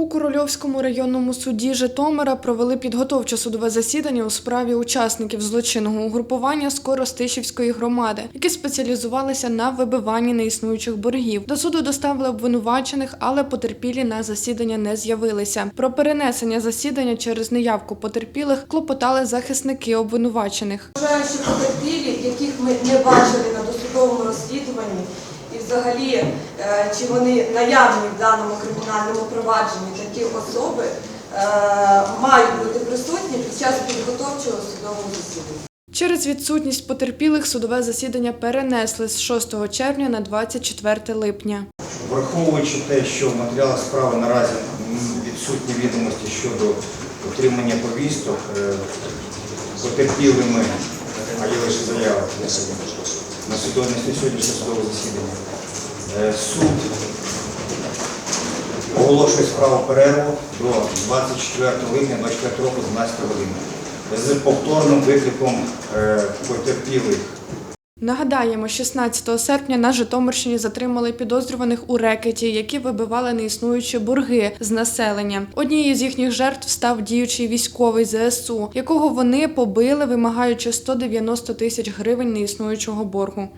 У Корольовському районному суді Житомира провели підготовче судове засідання у справі учасників злочинного угрупування з Коростишівської громади, які спеціалізувалися на вибиванні неіснуючих боргів. До суду доставили обвинувачених, але потерпілі на засідання не з'явилися. Про перенесення засідання через неявку потерпілих клопотали захисники обвинувачених. Вважаю, що потерпілі, яких ми не бачили на досудовому розслідуванні, і взагалі, е, чи вони наявні в даному кримінальному провадженні такі особи, е, мають бути присутні під час підготовчого судового засідання. Через відсутність потерпілих судове засідання перенесли з 6 червня на 24 липня. Враховуючи те, що в матеріалах справи наразі відсутні відомості щодо отримання повісток, е, потерпілими, а є лише заява на судовність сьогоднішнього судове засідання, е, суд оголошує справу перерву до 24 липня 24 року 12 години. З повторним викликом е, потерпілих Нагадаємо, 16 серпня на Житомирщині затримали підозрюваних у рекеті, які вибивали неіснуючі борги з населення. Однією з їхніх жертв став діючий військовий ЗСУ, якого вони побили, вимагаючи 190 тисяч гривень неіснуючого боргу.